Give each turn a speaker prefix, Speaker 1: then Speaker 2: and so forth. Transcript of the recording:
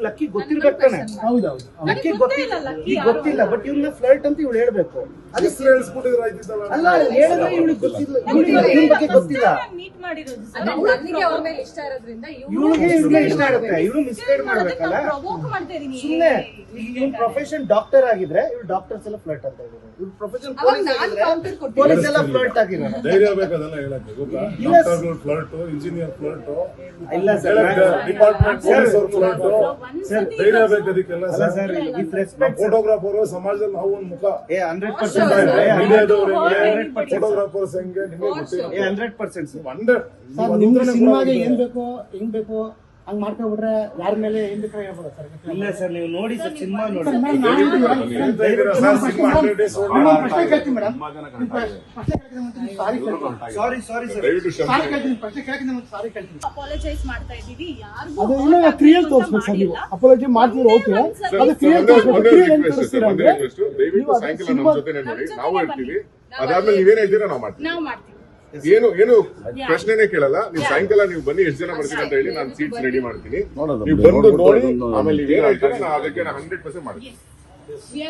Speaker 1: ಇವಳಿಗೆ ಲಕ್ಕಿ ಗೊತ್ತಿರ್ಬೇಕು ತಾನೆ.
Speaker 2: ಹೌದೌದು
Speaker 1: ಲಕ್ಕಿ ಗೊತ್ತಿಲ್ಲ ಈಗ ಗೊತ್ತಿಲ್ಲ ಬಟ್ ಇವ್ನ ಫ್ಲರ್ಟ್ ಅಂತ ಇವ್ಳು ಹೇಳ್ಬೇಕು.
Speaker 3: ಅದೇ
Speaker 1: ಅಲ್ಲ ಹೇಳಿದ್ರೆ ಇವ್ಳಿಗೆ ಗೊತ್ತಿಲ್ಲ. ಇವ್ಳಿಗೆ ಇವ್ನ ಬಗ್ಗೆ ಗೊತ್ತಿಲ್ಲ.
Speaker 4: ಮೀಟ್ ಮಾಡಿರೋದು
Speaker 5: ನನಗೆ ಅವ್ರ ಮೇಲೆ ಇಷ್ಟ ಇರೋದ್ರಿಂದ
Speaker 1: ಇವಳಿಗೆ ಇವ್ಳಿಗೆ ಇಷ್ಟ ಆಗುತ್ತೆ ಇವಳು ಮಿಸ್ಗೈಡ್ ಮಾಡ್ಬೇಕಲ್ಲ?
Speaker 4: ಪ್ರವೋಕ್ ಮಾಡ್ತಾ ಇದೀನಿ.
Speaker 1: ಸುಮ್ನೆ ಇವ್ನ ಪ್ರೊಫೆಷನ್ ಡಾಕ್ಟರ್ ಆಗಿದ್ರೆ ಇವ್ಳು ಡಾಕ್ಟರ್ಸ್ ಎಲ್ಲ ಫ್ಲರ್ಟ್ ಅಂತ ಇದ್ದಾರೆ. ಇವ್ರ ಪ್ರೊಫೆಷನ್ ಪೊಲೀಸ್ ಆಗಿದ್ರೆ ಪೊಲೀಸ್ ಎಲ್ಲ ಫ್ಲರ್ಟ್ ಆಗಿರೋದು
Speaker 3: ಧೈರ್ಯ ಬೇಕದೆಲ್ಲ ಹೇಳಕ್ಕೆ ಗೊತ್ತಾ?
Speaker 1: ಇಲ್ಲ
Speaker 3: ಡಾಕ್ಟರ್ಗಳು ಫ್ಲರ್ಟ್ ಇಂಜಿನಿಯರ್ ಫ್ಲರ್ಟ್
Speaker 1: ಇಲ್ಲ ಸರ್
Speaker 3: ಡಿಪಾರ್ಟ್ಮೆಂಟ್ ಪೊಲೀಸ್ ಅವ್ರ ಫ್ಲರ್ಟ್ ಫೋಟೋಗ್ರಾಫರ್ ಸಮಾಜದಲ್ಲಿ ನಾವು ಒಂದು ಮುಖ
Speaker 1: ಏ ಹಂಡ್ರೆಡ್ ಪರ್ಸೆಂಟ್
Speaker 3: ಫೋಟೋಗ್ರಾಫರ್ಸ್ ಹೆಂಗೆ ನಿಮಗೆ
Speaker 1: ಹಂಡ್ರೆಡ್ ಪರ್ಸೆಂಟ್
Speaker 3: ಹಂಡ್ರೆಡ್
Speaker 2: ನಿಮ್ಗೆ ಸಿನಿಮಾಗೆ ಏನ್ ಬೇಕೋ ಹೆಂಗ್ ಬೇಕೋ ಹಂಗ್ ಮಾಡ್ಕೊಂಡ್ಬಿಟ್ರೆ ಯಾರ ಮೇಲೆ ಹೇಳ್ಬೋದು ಸರ್?
Speaker 1: ಇಲ್ಲ ಸರ್ ನೀವು ನೋಡಿ ಸರ್ ಸಿನಿಮಾ ನೋಡಿ.
Speaker 2: ಮೇಡಮ್. ಪ್ರಶ್ನೆ ಕೇಳ್ತೀನಿ ಪ್ರಶ್ನೆ ಕೇಳ್ತೀನಿ ಸಾರಿ ಕೇಳ್ತೀನಿ.
Speaker 1: ಸಾರಿ ಸಾರಿ ಸರ್.
Speaker 2: ಸಾರಿ ಕೇಳ್ತೀನಿ ಪ್ರಶ್ನೆ ಕೇಳ್ತೀನಿ ಮತ್ತೆ ಸಾರಿ ಕೇಳ್ತೀನಿ.
Speaker 4: ಅಪಾಲಜೈಸ್ ಮಾಡ್ತಾ ಇದೀವಿ ಯಾರಿಗೂ
Speaker 2: ಅದು ಇಲ್ಲ ಕ್ರಿಯಲ್ ತೋರಿಸ್ಬೇಕು ಸರ್ ನೀವು. ಅಪಾಲಜಿ ಮಾಡ್ತೀರಾ ಓಕೆ ಅದು ಕ್ರಿಯಲ್ ತೋರಿಸ್ಬೇಕು ಕ್ರಿಯಲ್ ಏನ್ ತೋರಿಸ್ತೀರಾ ಅಂದ್ರೆ?
Speaker 6: ದಯವಿಟ್ಟು ಸಾಯಂಕಾಲ ನಮ್ಮ ಜೊತೆ ನೋಡಿ ನಾವು ಹೇಳ್ತೀವಿ ಅದಾದ್ಮೇಲೆ ನೀವೇನ್ ಹೇಳ್ತೀರಾ ನಾವು ಮಾಡ್ತೀವಿ.
Speaker 4: ನಾವು ಮಾಡ್ತೀವಿ.
Speaker 6: ಏನು ಏನು? ಪ್ರಶ್ನೆನೇ ಕೇಳಲ್ಲ. ನೀವು ಸಾಯಂಕಾಲ ನೀವು ಬನ್ನಿ ಎಷ್ಟು ಜನ ಬರ್ತೀನಿ ಅಂತ ಹೇಳಿ ನಾನು ಸೀಟ್ಸ್ ರೆಡಿ ಮಾಡ್ತೀನಿ. ನೀವು ಬಂದು ನೋಡಿ ಆಮೇಲೆ ನೀವು ಏನು ಹೇಳ್ತೀರಾ ನಾನು ಅದಕ್ಕೆ ನಾನು ಹಂಡ್ರೆಡ್ ಪರ್ಸೆಂಟ್ ಮಾಡ್ತೀನಿ.
Speaker 4: We